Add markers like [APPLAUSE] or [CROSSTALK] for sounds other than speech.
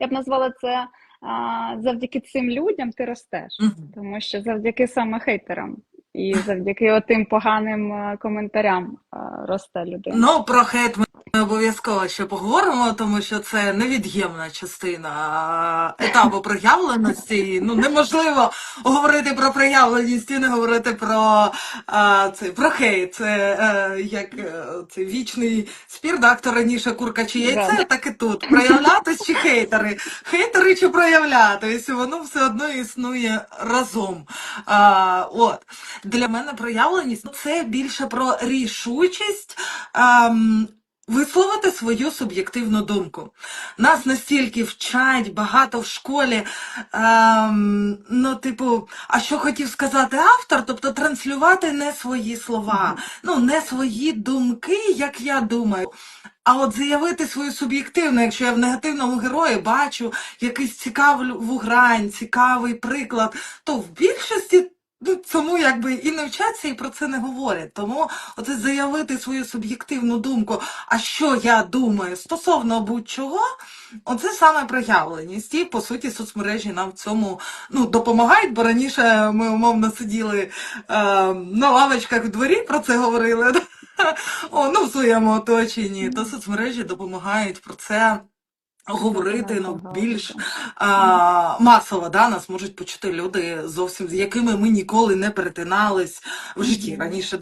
я б назвала це а, завдяки цим людям ти ростеш, тому що завдяки саме хейтерам і завдяки отим поганим е, коментарям е, росте людина. Ну, про хейт ми обов'язково ще поговоримо, тому що це невід'ємна частина етапу проявленості. Ну, неможливо говорити про проявленість і не говорити про, а, це, про хейт. Це е, як е, це вічний спір, да, хто раніше курка чи яйце, Да. так і тут. Проявлятись чи хейтери. Хейтери чи проявлятись, воно все одно існує разом. А, от. Для мене проявленість ну, це більше про рішучість. ем, Висловити свою суб'єктивну думку. Нас настільки вчать багато в школі, ем, ну, типу, а що хотів сказати автор, тобто транслювати не свої слова, ну, не свої думки, як я думаю. А от заявити свою суб'єктивну, якщо я в негативному герої бачу якийсь цікаву грань, цікавий приклад, то в більшості ну, цьому якби і не вчаться, і про це не говорять. Тому оце заявити свою суб'єктивну думку, а що я думаю стосовно будь-чого, оце саме проявленість. І по суті соцмережі нам в цьому ну, допомагають, бо раніше ми умовно сиділи е, на лавочках в дворі, про це говорили. [LAUGHS] О, ну, в своєму оточенні, то соцмережі допомагають про це говорити ну, більш а, масово. Да? Нас можуть почути люди зовсім з якими ми ніколи не перетинались в житті раніше. Да?